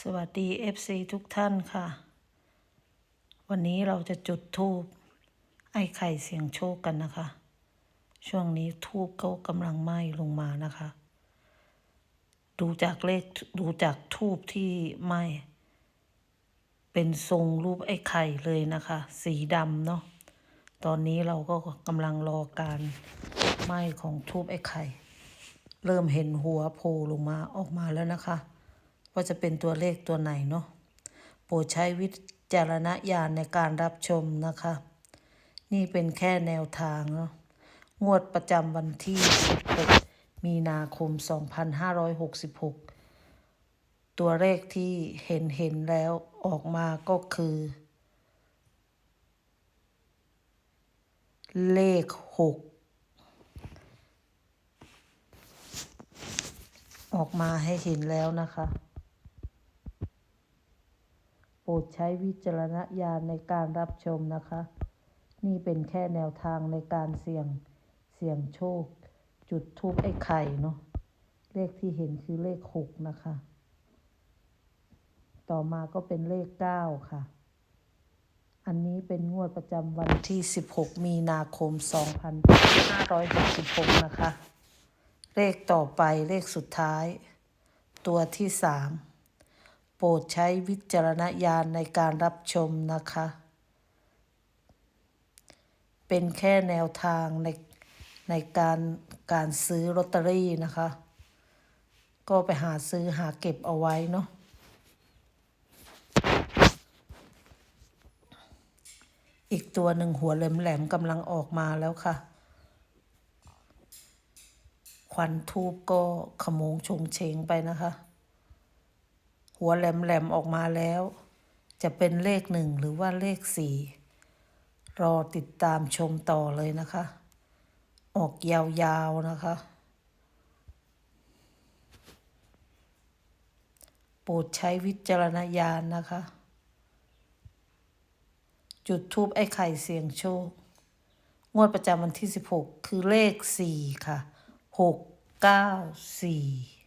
สวัสดี FC ทุกท่านค่ะ วันนี้เราจะจุดทูบไอ้ไข่เสียงโชคกันนะคะ ช่วงนี้ทูบเขากำลังไหม้ลงมานะคะ ดูจากเลขดูจากทูบที่ไหม้เป็นทรงรูปไอ้ไข่เลยนะคะ สีดำเนาะตอนนี้เราก็กำลังรอการไหม้ของทูบไอ้ไข่ เริ่มเห็นหัวโผล่ลงมาออกมาแล้วนะคะ ว่าจะเป็นตัวเลขตัวไหนเนาะโปรดใช้วิจารณญาณในการรับชมนะคะ นี่เป็นแค่แนวทางเนาะงวดประจำวันที่ 16 มีนาคม 2566 ตัวเลขที่เห็นเห็นแล้วออกมาก็คือ เลข 6ออกมาให้เห็นแล้วนะคะ รดใช้วิจารณญาณในการรับชมนะคะ นี่เป็นแค่แนวทางในการเสี่ยงเสี่ยงโชค จุดทูปไอ้ไข่เนาะเลขที่เห็นคือเลขหกนะคะ ต่อมาก็เป็นเลขเก้าค่ะ อันนี้เป็นงวดประจำวันที่ 16 มีนาคม 2566 นะคะ เลขต่อไปเลขสุดท้าย ตัวที่สาม ปรดใช้วิจารณญาณในการรับชมนะคะ เป็นแค่แนวทางในในการการซื้อลอตเตอรี่นะคะ ก็ไปหาซื้อหาเก็บเอาไว้เนาะอีกตัวหนึ่งหัวแหลมๆกำลังออกมาแล้วค่ะ ควันทูบก็ขโมงชงเชงไปนะคะ หัวแหลมๆออกมาแล้ว จะเป็นเลขหนึ่งหรือว่าเลขสี่รอติดตามชมต่อเลยนะคะ ออกยาวๆนะคะ โปรดใช้วิจารณญาณนะคะ จุดทูบไอ้ไข่เสียงโชค งวดประจำวันที่ 16 คือเลข 4 ค่ะ 6 9 4